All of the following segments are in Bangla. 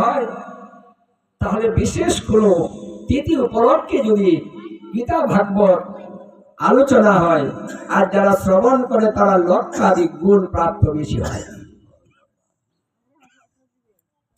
হয়, তাহলে বিশেষ কোনো তিথি উপলক্ষে যদি গীতা ভাগবত আলোচনা হয়, আর যারা শ্রবণ করে তারা লক্ষাধিক গুণ প্রাপ্ত বেশি হয়।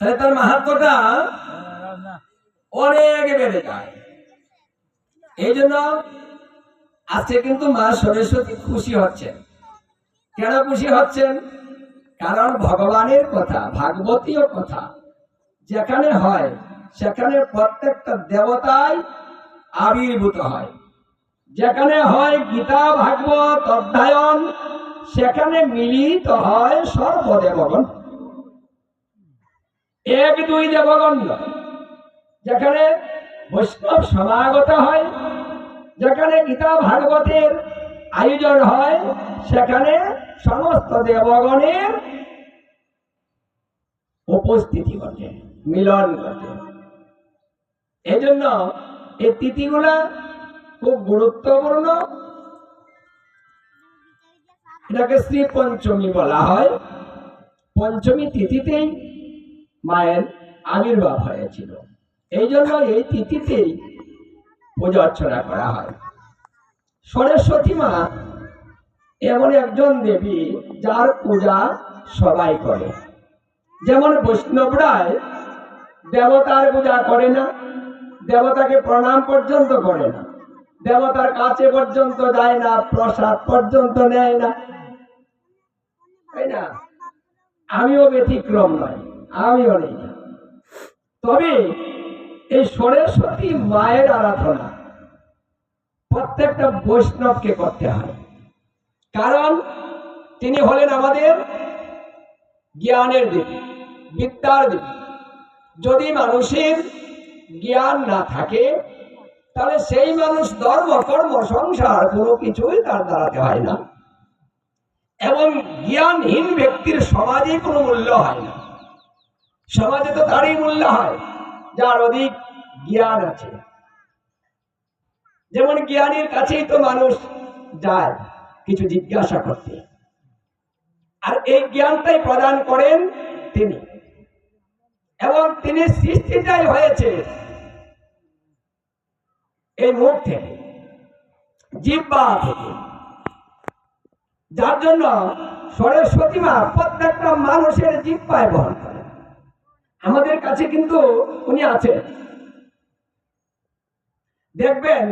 তাহলে তার মাহাত্মটা অনেক বেড়ে যায়। এই জন্য আজকে কিন্তু মা সরস্বতী খুশি হচ্ছেন। কেন খুশি হচ্ছেন? কারণ ভগবানের কথা, ভাগবতীয় কথা যেখানে হয়, সেখানে প্রত্যেকটা দেবতাই আবির্ভূত হয়। যেখানে হয় গীতা, ভাগবত অধ্যায়ন, সেখানে মিলিত হয় সর্বদেবগণ। এক, দুই দেবগণ। যেখানে বৈষ্ণব সমাগত হয়, যেখানে গীতা, ভাগবতের আয়োজন হয়, সেখানে সমস্ত দেবগণের উপস্থিতি ঘটে। মিলন ঘটে। এই জন্য এই তিথিগুলা খুব গুরুত্বপূর্ণ। এটাকে শ্রী পঞ্চমী বলা হয়। পঞ্চমী তিথিতেই মায়ের আবির্ভাব হয়েছিল। এই জন্য এই তিথিতেই পূজা অর্চনা করা হয়। সরস্বতী মা এমন একজন দেবী যার পূজা সবাই করে। যেমন বৈষ্ণবরায় দেবতার পূজা করে না, দেবতাকে প্রণাম পর্যন্ত করে না, দেবতার কাছে পর্যন্ত যায় না, প্রসাদ পর্যন্ত নেয় না। তাই না? আমিও ব্যতিক্রম নয়, আমিও নেই। তবে এই সরস্বতী মায়ের আরাধনা প্রত্যেকটা বৈষ্ণবকে করতে হয়। কারণ তিনি হলেন আমাদের জ্ঞানের দেবী, বিদ্যার দেবী। যদি মানুষের জ্ঞান না থাকে, তাহলে সেই মানুষ ধর্ম, কর্ম, সংসার কোনো কিছুই তার দাঁড়াতে হয় না। এবং জ্ঞানহীন ব্যক্তির সমাজে কোনো মূল্য হয় না। সমাজে তো তারই মূল্য হয়, যার অধিক জ্ঞান আছে। যেমন জ্ঞানীর কাছেই তো মানুষ যায় কিছু জিজ্ঞাসা করতে। আর এই জ্ঞানটাই প্রদান করেন তিনি। এবং তিনি সৃষ্টিটাই হয়েছে। এই মুখ থেকে জিব্বা থেকে। যার জন্য সরস্বতী মা প্রত্যেকটা মানুষের জিব্বায় বহন করেন আমাদের কাছে কিন্তু উনি আছেন। দেখবেন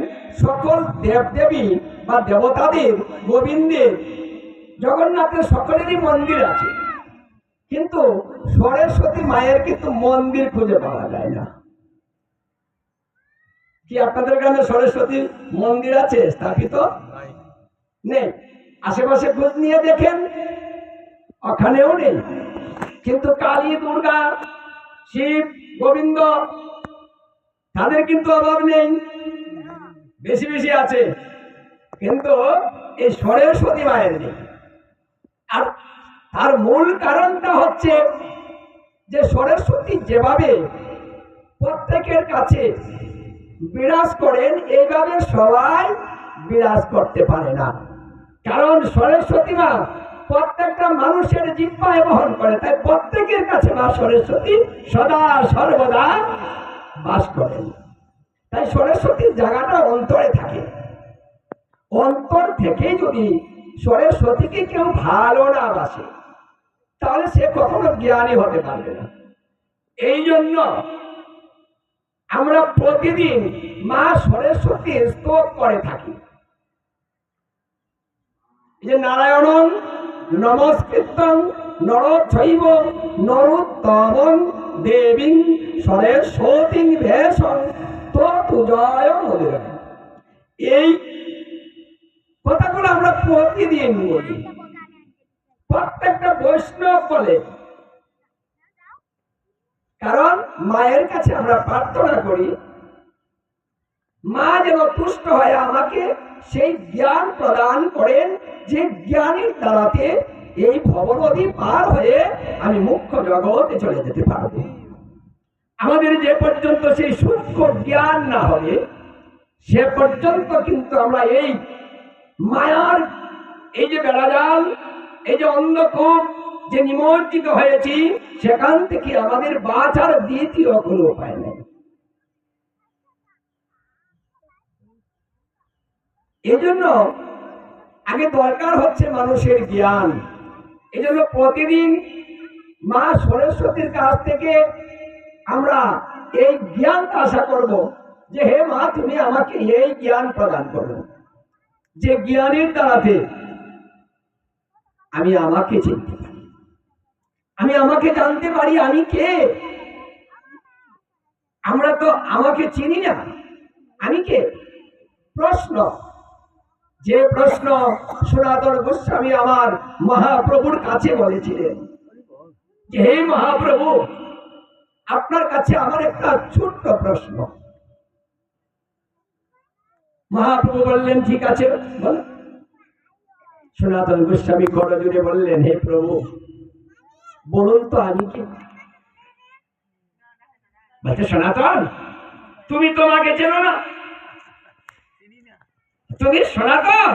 সকল দেবদেবী বা দেবতাদের, গোবিন্দের, জগন্নাথের সকলেরই মন্দির আছে। কিন্তু সরস্বতী মায়ের কিন্তু মন্দির খুঁজে পাওয়া যায় না। কি আপনাদের গ্রামে সরস্বতী মন্দির আছে? স্থাপিত? নেই। আশেপাশে খোঁজ নিয়ে দেখেন? ওখানেও নেই। কিন্তু কালী দুর্গা শিব গোবিন্দ তাদের কিন্তু অভাব নেই। বেশি বেশি আছে। কিন্তু এই সরস্বতী মায়ের নেই। আর তার মূল কারণটা হচ্ছে যে সরস্বতী যেভাবে প্রত্যেকের কাছে বিরাজ করেন, এইভাবে সবাই বিরাজ করতে পারে না। কারণ সরস্বতী মা প্রত্যেকটা মানুষের জিব্বায় বহন করে, তাই প্রত্যেকের কাছে মা সরস্বতী সদা সর্বদা বাস করেন। তাই সরস্বতীর জায়গাটা অন্তরে থাকে। অন্তর থেকে যদি সরস্বতীকে কেউ ভালো না বাসে তাহলে সে কখনো জ্ঞানী হতে পারবে না। এই জন্য আমরা প্রতিদিন মা সরস্বতীর স্তব করে থাকি। যে নারায়ণং নমস্কৃতং নরথৈব নরোত্তমং, দেবীং সরস্বতী ভেষং তুজয় এই কথাগুলো আমরা প্রতিদিন বলি। প্রত্যেকটা বৈষ্ণব বলে। কারণ মায়ের কাছে আমরা প্রার্থনা করি, মা যেন তুষ্ট হয় আমাকে সেই জ্ঞান প্রদান করেন, যে জ্ঞানের দ্বারাতে এই ভবনদী পার হয়ে আমি মুখ্য জগতে চলে যেতে পারব। আমাদের যে পর্যন্ত সেই সূক্ষ্ম জ্ঞান না হবে, সে পর্যন্ত কিন্তু আমরা এই মায়ার, এই যে বেড়াজাল এই যে অন্ধকূপ যে নিমজ্জিত হয়েছি, সেখান থেকে আমাদের বাঁচার দ্বিতীয় কোনো উপায় নেই। এজন্য আগে দরকার হচ্ছে মানুষের জ্ঞান। এজন্য প্রতিদিন মা সরস্বতীর কাছ থেকে আমরা এই জ্ঞানটা আশা করব যে, হে মা, তুমি আমাকে এই জ্ঞান প্রদান করো। যে জ্ঞানের দ্বারাতে আমি আমাকে চিনতে পারি। আমি আমাকে জানতে পারি আমি কে? আমরা তো আমাকে চিনি না। আমি কে? প্রশ্ন। যে প্রশ্ন সনাতন গোস্বামী আমার মহাপ্রভুর কাছে বলেছিলেন যে, হে মহাপ্রভু, আপনার কাছে আমার একটা ছোট্ট প্রশ্ন। মহাপ্রভু বললেন, ঠিক আছে, বলো। সনাতন গোস্বামী কর জুড়ে বললেন, হে প্রভু, বলুন তো আমি কি বলছে, সনাতন, তুমি তোমাকে চেনো না? তুমি সনাতন?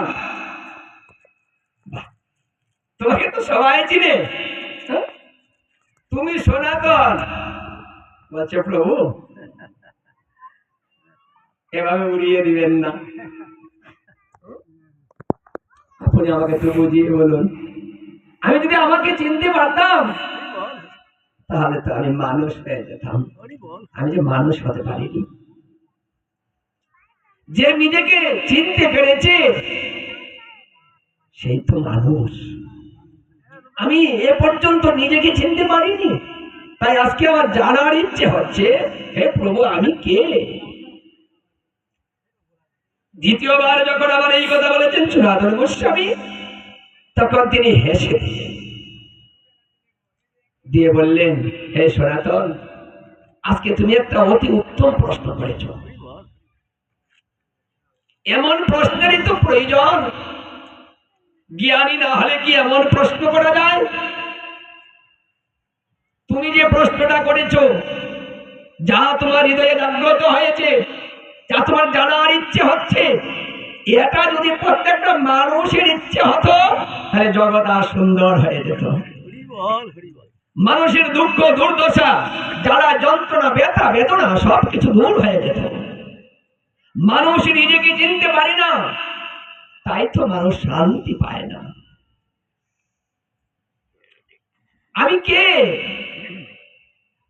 তোমাকে তো সবাই চিনে। হ্যাঁ? তুমি সনাতন? বলছে, প্রভু, এভাবে উড়িয়ে দিবেন না। আপনি আমাকে একটু বুঝিয়ে বলুন, আমি যদি আমাকে চিনতে পারতাম, তাহলে তো আমি মানুষ হয়ে যেতাম। আমি যে মানুষ হতে পারিনি। যে নিজেকে চিনতে পেরেছে, সেই তো মানুষ। আমি এ পর্যন্ত নিজেকে চিনতে পারিনি। তাই আজকে আমার জানার ইচ্ছে হচ্ছে, হে প্রভু, আমি কে? দ্বিতীয়বার যখন আবার এই কথা বলেছেন সনাতন গোস্বামী, তখন তিনি হেসে দিয়ে বললেন, হে সনাতন, আজকে তুমি একটা অতি উত্তম প্রশ্ন করেছ। এমন প্রশ্নেরই তো প্রয়োজন। জ্ঞানী না হলে কি এমন প্রশ্ন করা যায়? তুমি যে প্রশ্নটা করেছ, যা তোমার হৃদয়ে জাগ্রত হয়েছে তোমার জানার ইচ্ছে হচ্ছে। এটা যদি প্রত্যেকটা মানুষের ইচ্ছে হতো, তাহলে জগৎ আর সুন্দর হয়ে যেত। মানুষের দুঃখ, দুর্দশা যারা যন্ত্রণা, ব্যথা, বেদনা সব কিছু দূর হয়ে যেত। মানুষ নিজেকে চিনতে পারে না, তাই তো মানুষ শান্তি পায় না। আমি কে?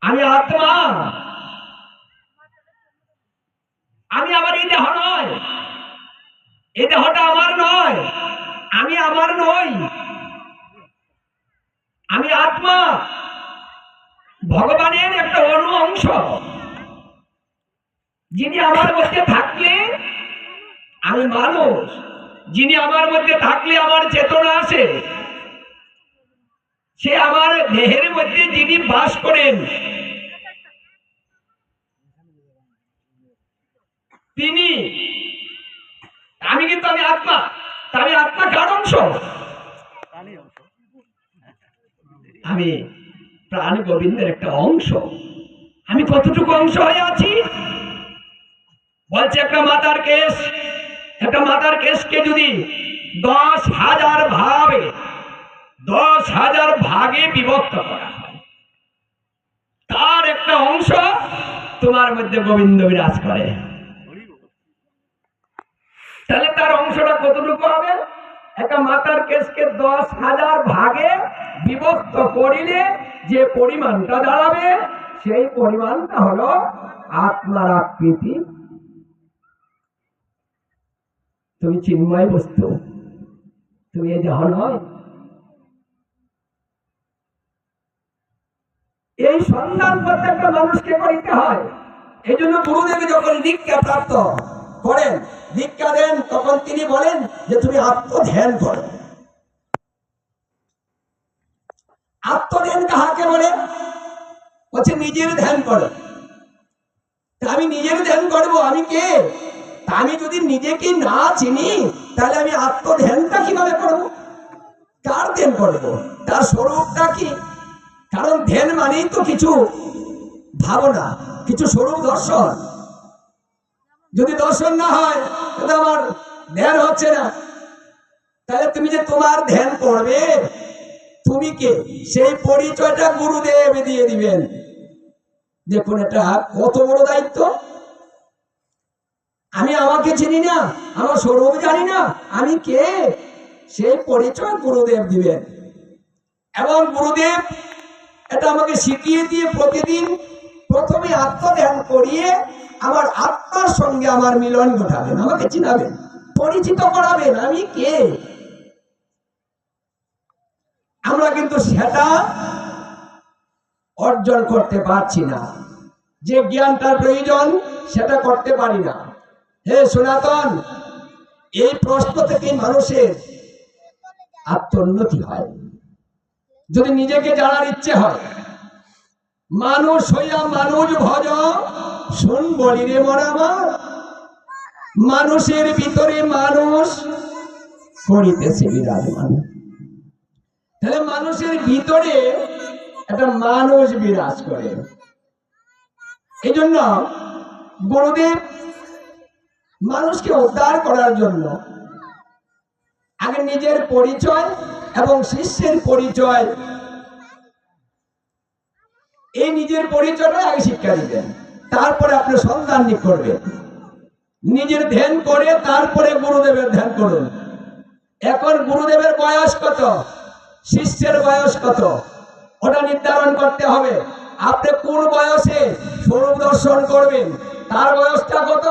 আমি আত্মা। আমি আমার এই দেহ নয়। এই দেহটা আমার নয়। আমি আমার নই। আমি আত্মা। ভগবানের একটা অণু অংশ। যিনি আমার মধ্যে থাকলে আমি মানুষ। যিনি আমার মধ্যে থাকলে আমার চেতনা আছে। সে আমার দেহের মধ্যে যিনি বাস করেন তিনি। আমি কিন্তু আমি আত্মা আমি আত্মা কার অংশ। আমি প্রাণ গোবিন্দের একটা অংশ। আমি কতটুকু অংশ হয়ে আছি? বলছে একটা মাতার কেস একটা মাতার কেসকে যদি দশ হাজার ভাবে, দশ হাজার ভাগে বিভক্ত করা হয়, তার একটা অংশ তোমার মধ্যে গোবিন্দ বিরাজ করে। তাহলে তার অংশটা কতটুকু হবে? একটা মাতার কেসকে দশ হাজার ভাগে বিভক্ত করিলে যে পরিমাণটা দাঁড়াবে, সেই পরিমাণটা হলো আত্মার আকৃতি। তুমি চিন্ময় বস্তু, তুমি এই দেহ নয়। এই সন্ধান প্রত্যেকটা মানুষকে করিতে হয়। এই জন্য গুরুদেব যখন দীক্ষা প্রাপ্ত করেন দীক্ষা দেন, তখন তিনি বলেন যে তুমি আত্মধ্যান করো। আত্মধ্যান কাহাকে বলে? বলছে, নিজের ধ্যান করো। আমি নিজের ধ্যান করব, আমি কে? আমি যদি নিজেকে না চিনি, তাহলে আমি আত্মধ্যানটা কীভাবে করব? কার ধ্যান করব? তার স্বরূপটা কি? কারণ ধ্যান মানেই তো কিছু ভাবনা, কিছু স্বরূপ দর্শন। যদি দর্শন না হয়, তাহলে আমার ধ্যান হচ্ছে না। তাহলে তুমি যে তোমার ধ্যান করবে, তুমি কে? সেই পরিচয়টা গুরুদেব দিয়ে দিবেন। দেখুন এটা কত বড় দায়িত্ব। আমি আমাকে চিনি না, আমার স্বরূপ জানি না, আমি কে? সেই পরিচয় গুরুদেব দিবেন। এবং গুরুদেব এটা আমাকে শিখিয়ে দিয়ে প্রতিদিন প্রথমে আত্মধ্যান করিয়ে আমার আত্মার সঙ্গে আমার মিলন ঘটাবেন, আমাকে চিনাবেন, পরিচিত করাবেন, আমি কে? আমরা কিন্তু সেটা অর্জন করতে পারছি না। যে জ্ঞানটার প্রয়োজন, সেটা করতে পারি না। হে সনাতন, এই প্রশ্ন থেকে মানুষের আত্মোন্নতি হয়। যদি নিজেকে জানার ইচ্ছে হয় মানুষ হইয়া মানুষ ভজ শুন বলি রে মরামার মানুষের ভিতরে মানুষ করিতেছে বিরাজমান। তাহলে মানুষের ভিতরে একটা মানুষ বিরাজ করে। এই জন্য গুরুদেব মানুষকে উদ্ধার করার জন্য আগে নিজের পরিচয় এবং শিষ্যের পরিচয় এই নিজের পরিচয়টা আগে শিক্ষা দিবেন তারপরে আপনি সন্তান সন্ধান করবেন। নিজের ধ্যান করে তারপরে গুরুদেবের ধ্যান করুন। এখন গুরুদেবের বয়স কত? শিষ্যের বয়স কত? ওটা নির্ধারণ করতে হবে। আপনি কোন বয়সে স্বরূপ দর্শন করবেন? তার বয়সটা কত?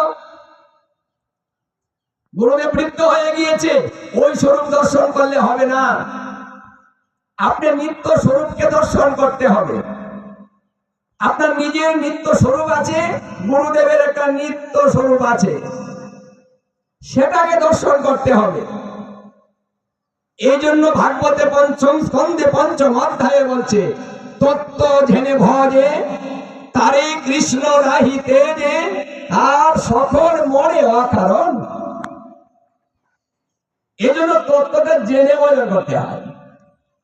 গুরুদেব বৃদ্ধ হয়ে গিয়েছে, ওই স্বরূপ দর্শন করলে হবে না। আপনি নিত্য স্বরূপকে দর্শন করতে হবে। আপনার নিজের নিত্য স্বরূপ আছে, গুরুদেবের একটা নিত্য স্বরূপ আছে। সেটাকে দর্শন করতে হবে। এই জন্য ভাগবতে পঞ্চম স্কন্ধে পঞ্চম অধ্যায়ে বলছে, তত্ত্ব ঝেনে ভজে, তারে কৃষ্ণ রাহিতে যে, আর সকল মরে অকারণ। এই জন্য তত্ত্বটা জেনে মনে করতে হয়।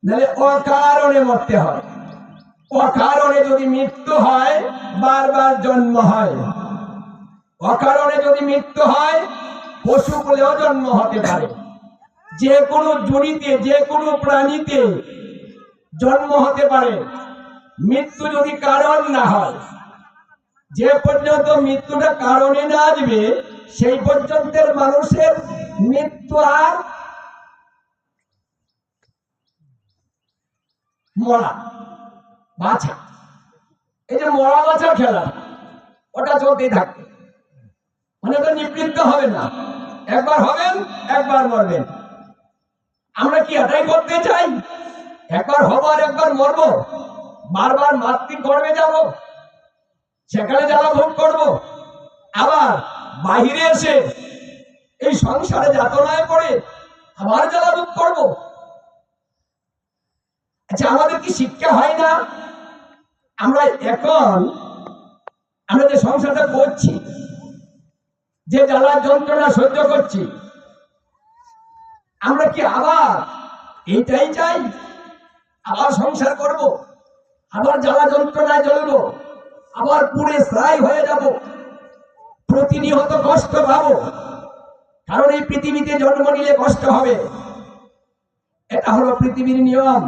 নাহলে অকারণে মরতে হয়। অকারণে যদি মৃত্যু হয়, বারবার জন্ম হয়। অকারণে যদি মৃত্যু হয়, পশু বলেও জন্ম হতে পারে। যে কোনো জড়িতে, যে কোনো প্রাণীতে জন্ম হতে পারে। মৃত্যু যদি কারণ না হয়, যে পর্যন্ত মৃত্যুটা কারণে না আসবে, সেই পর্যন্তের মানুষের মৃত্যু আর মরা। বাছা এই যে মরা বাছার খেলা, ওটা চলতেই থাকবে। মানে নিবৃত্ত হবে না। একবার হবেন, একবার মরবেন। আমরা কি এটাই করতে চাই? একবার আর একবার বারবার মাতৃ গর্বে যাব? সেখানে জ্বালা ভোগ করব। আবার বাহিরে এসে এই সংসারে যাতনায় পড়ে আবার জ্বালা ভোগ করব। আচ্ছা আমাদের কি শিক্ষা হয় না? আমরা এখন আমরা যে সংসারটা করছি, যে জ্বালার যন্ত্রণা সহ্য করছি, আমরা কি আবার এইটাই চাই? আবার সংসার করব, আবার জ্বালা যন্ত্রণায় জ্বলবো, আবার পুড়ে ছাই হয়ে যাব, প্রতিনিয়ত কষ্ট পাবো। কারণ এই পৃথিবীতে জন্ম নিলে কষ্ট হবে। এটা হলো পৃথিবীর নিয়ম।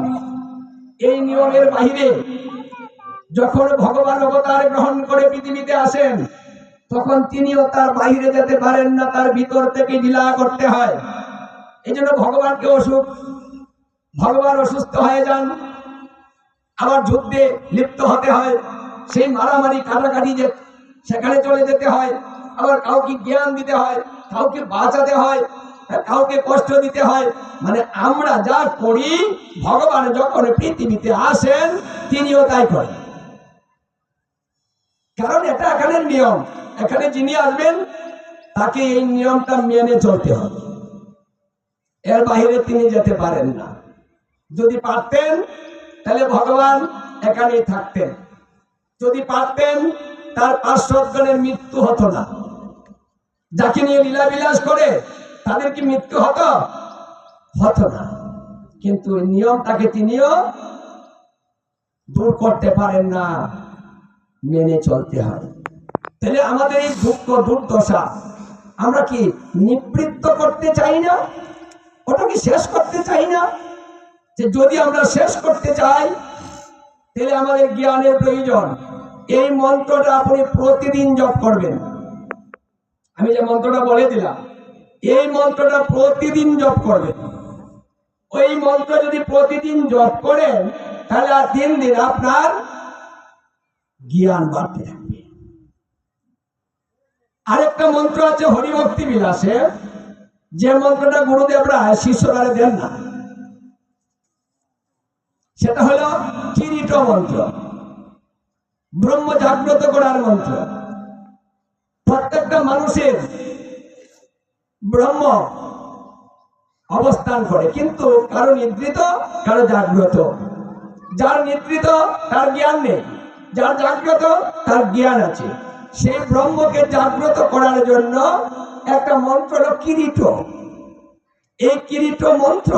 এই নিয়মের বাহিরে যখন ভগবান অবতার গ্রহণ করে পৃথিবীতে আসেন, তখন তিনিও তার বাইরে যেতে পারেন না, তার ভিতর থেকে লীলা করতে হয়। এই জন্য ভগবানকে অসুখ, ভগবান অসুস্থ হয়ে যান। আবার যুদ্ধে লিপ্ত হতে হয়, সেই মারামারি কাটাকাটি যে সেখানে চলে যেতে হয়, আবার কাউকে জ্ঞান দিতে হয়, কাউকে বাঁচাতে হয় কাউকে কষ্ট দিতে হয়। মানে আমরা যা করি, ভগবান যখন পৃথিবীতে আসেন, তিনিও তাই করেন। কারণ এটা এখানে নিয়ম। এখানে যিনি আসবেন, তাকে এই নিয়মটা মেনে চলতে হবে। এর বাইরে তিনি যেতে পারেন না। যদি পারতেন, তাহলে ভগবান এখানেই থাকতেন। যদি পারতেন, তার পার্শ্বজনের মৃত্যু হতো না। যাকে নিয়ে লীলা বিলাস করে, তাদের কি মৃত্যু হতো? হতো না। কিন্তু এই নিয়মটাকে তিনিও দূর করতে পারেন না। মেনে চলতে হয়। তাহলে আমাদের এই দুঃখ দুর্দশা আমরা কি নিবৃত্ত করতে চাই না? ওটা কি শেষ করতে চাই না? যে যদি আমরা শেষ করতে চাই, তাহলে আমাদের জ্ঞানের প্রয়োজন। এই মন্ত্রটা আপনি প্রতিদিন জপ করবেন। আমি যে মন্ত্রটা বলে দিলাম, এই মন্ত্রটা প্রতিদিন জপ করবেন। ওই মন্ত্র যদি প্রতিদিন জপ করেন, তাহলে আর দিন দিন আপনার জ্ঞান বাড়তে থাকবে আরেকটা মন্ত্র আছে, হরিভক্তি বিলাসে। যে মন্ত্রটা গুরুদেবরা শিষ্যরা দেন না। সেটা হলো কিরিট মন্ত্র। ব্রহ্ম জাগ্রত করার মন্ত্র। প্রত্যেকটা মানুষের ব্রহ্ম অবস্থান করে, কিন্তু কারও নিদ্রিত কারও জাগ্রত। যার নিদ্রিত তার জ্ঞান নেই। যার জাগ্রত, তার জ্ঞান আছে। সেই ব্রহ্মকে জাগ্রত করার জন্য একটা মন্ত্র হলো কিরিট। এই কিরিট মন্ত্র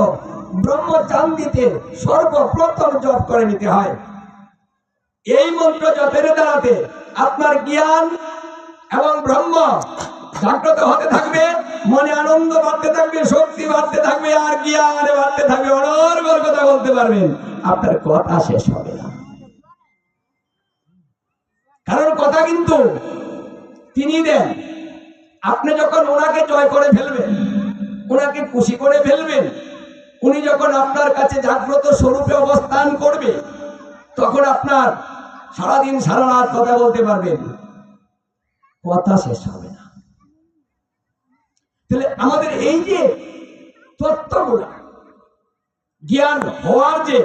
ব্রহ্ম চান্দিতে সর্বপ্রথম জপ করে নিতে হয়। এই মন্ত্র জপের দ্বারাতে আপনার জ্ঞান এবং ব্রহ্ম জাগ্রত হতে থাকবে, মনে আনন্দ বাড়তে থাকবে, শক্তি বাড়তে থাকবে, আর জ্ঞান বাড়তে থাকবে, অনর্গল কথা বলতে পারবেন। আপনার কথা শেষ হবে না কারণ কথা কিন্তু তিনি দেন। আপনি যখন ওনাকে জয় করে ফেলবেন, ওনাকে খুশি করে ফেলবেন, উনি যখন আপনার কাছে জাগ্রত স্বরূপে অবস্থান করবে, তখন আপনার সারাদিন সারা রাত কথা বলতে পারবেন। কথা শেষ হবে না। তাহলে আমাদের এই যে তত্ত্বগুলা, জ্ঞান হওয়ার যে